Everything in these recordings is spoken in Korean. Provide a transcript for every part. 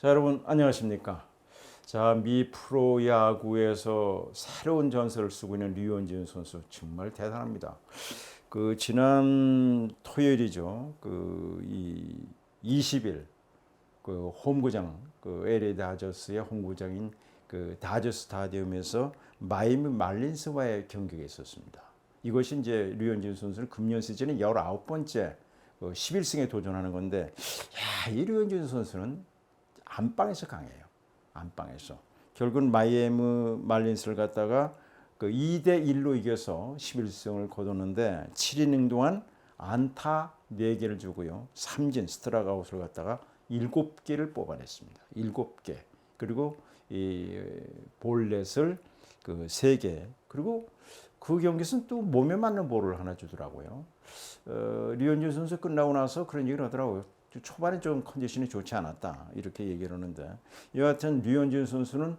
자, 여러분 안녕하십니까? 자, 미 프로 야구에서 새로운 전설을 쓰고 있는 류현진 선수 정말 대단합니다. 그 지난 토요일이죠. 그 이 20일 그 홈구장 그 LA 다저스의 홈구장인 그 다저스 스타디움에서 마이미 말린스와의 경기가 있었습니다. 이것이 이제 류현진 선수는 금년 시즌에 19번째 그 11승에 도전하는 건데 야, 이 류현진 선수는 안방에서 강해요. 안방에서. 결국은 마이애미 말린스를 갖다가 그 2대 1로 이겨서 11승을 거뒀는데 7이닝 동안 안타 4개를 주고요. 삼진 스트라가웃을 갖다가 7개를 뽑아냈습니다. 7개. 그리고 이 볼넷을 그 3개. 그리고 그 경기에서는 또 몸에 맞는 볼을 하나 주더라고요. 어, 류현진 선수 끝나고 나서 그런 얘기를 하더라고요. 초반에 좀 컨디션이 좋지 않았다. 이렇게 얘기를 하는데 여하튼 류현진 선수는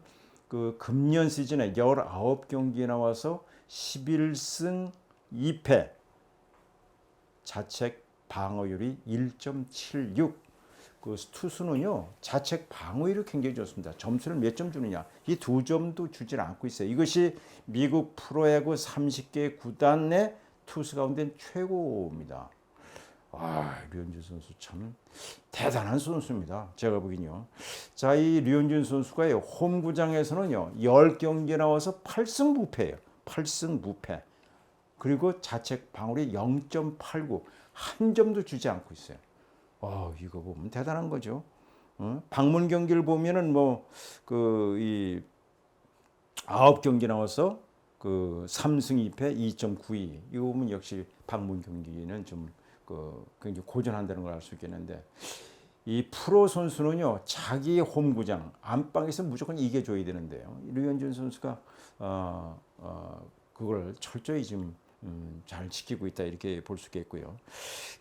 그 금년 시즌에 19경기에 나와서 11승 2패 자책 방어율이 1.76. 그 투수는요 자책 방어율이 굉장히 좋습니다. 점수를 몇 점 주느냐 이 두 점도 주질 않고 있어요. 이것이 미국 프로야구 30개 구단의 투수 가운데 최고입니다. 와, 류현진 선수 참 대단한 선수입니다. 제가 보기는요. 자, 이 류현진 선수가 홈구장에서는요, 10경기에 나와서 8승 무패예요. 8승 무패. 그리고 자책 방울이 0.89. 한 점도 주지 않고 있어요. 어, 이거 보면 대단한 거죠. 어? 방문 경기를 보면은 뭐, 그, 이, 아홉 경기 나와서 그 3승 2패 2.92. 이거 보면 역시 방문 경기는 좀 그 굉장히 고전한다는 걸 알 수 있겠는데 이 프로 선수는요 자기 홈구장 안방에서 무조건 이겨줘야 되는데요 류현진 선수가 어, 어, 그걸 철저히 지금 음, 잘 지키고 있다 이렇게 볼 수 있겠고요.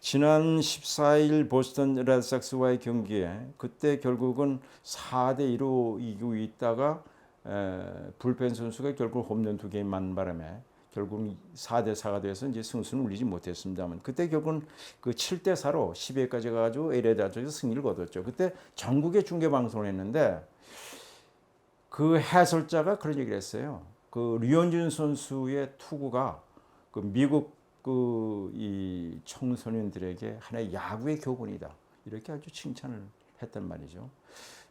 지난 14일 보스턴 레드삭스와의 경기에 그때 결국은 4대 2로 이기고 있다가 에, 불펜 선수가 결국 홈런 두 개만 바람에 결국 4대 4가 돼서 이제 승수는 울리지 못했습니다만 그때 결국은 그 7대 4로 10회까지 가지고 LA 다저에서 승리를 거뒀죠. 그때 전국에 중계 방송을 했는데 그 해설자가 그런 얘기를 했어요. 그 류현진 선수의 투구가 그 미국 그 이 청소년들에게 하나의 야구의 교본이다. 이렇게 아주 칭찬을 했단 말이죠.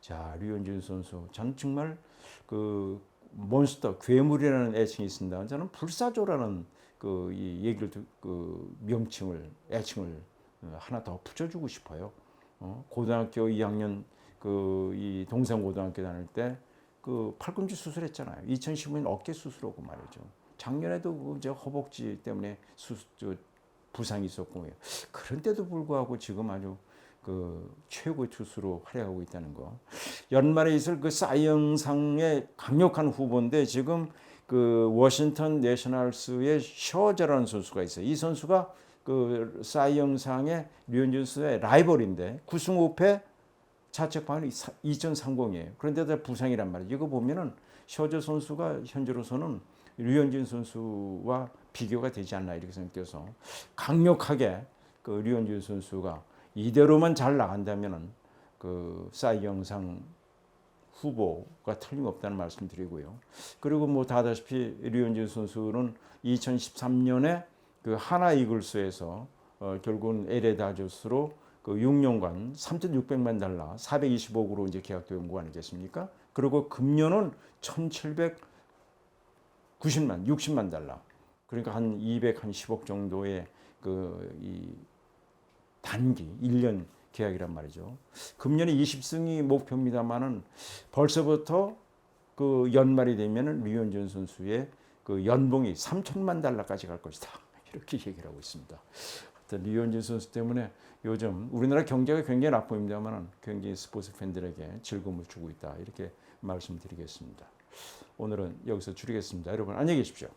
자, 류현진 선수. 전 정말 그 몬스터 괴물이라는 애칭이 있습니다. 저는 불사조라는 그이 얘기를 그 명칭을 애칭을 어, 하나 더 붙여주고 싶어요. 어? 고등학교 2학년 그 이 동산 고등학교 다닐 때 그 팔꿈치 수술했잖아요. 2015년 어깨 수술하고 말이죠. 작년에도 그 이제 허벅지 때문에 수술 부상이 있었고 그런데도 불구하고 지금 아주 그 최고의 투수로 활약하고 있다는 거. 연말에 있을 그 사이영상의 강력한 후보인데 지금 그 워싱턴 내셔널스의 셔저라는 선수가 있어요. 이 선수가 그 사이영상의 류현진 선수의 라이벌인데 9승 5패 자책방이 2030이에요. 그런데도 부상이란 말이에요. 이거 보면은 셔저 선수가 현재로서는 류현진 선수와 비교가 되지 않나 이렇게 생각돼서 강력하게 그 류현진 선수가 이대로만 잘 나간다면은 그 사이 영상 후보가 틀림없다는 말씀드리고요. 그리고 뭐 다다시피 류현진 선수는 2013년에 그 하나 이글스에서 어 결국은 LA 다저스로 그 6년간 3,600만 달러, 420억으로 이제 계약된 거 아니겠습니까? 그리고 금년은 1,790만, 60만 달러. 그러니까 한 210억 정도의 그 이 단기 1년 계약이란 말이죠. 금년에 20승이 목표입니다만은 벌써부터 그 연말이 되면은 류현진 선수의 그 연봉이 3천만 달러까지 갈 것이다. 이렇게 얘기를 하고 있습니다. 류현진 선수 때문에 요즘 우리나라 경제가 굉장히 나쁩니다만은 굉장히 스포츠 팬들에게 즐거움을 주고 있다. 이렇게 말씀드리겠습니다. 오늘은 여기서 줄이겠습니다. 여러분 안녕히 계십시오.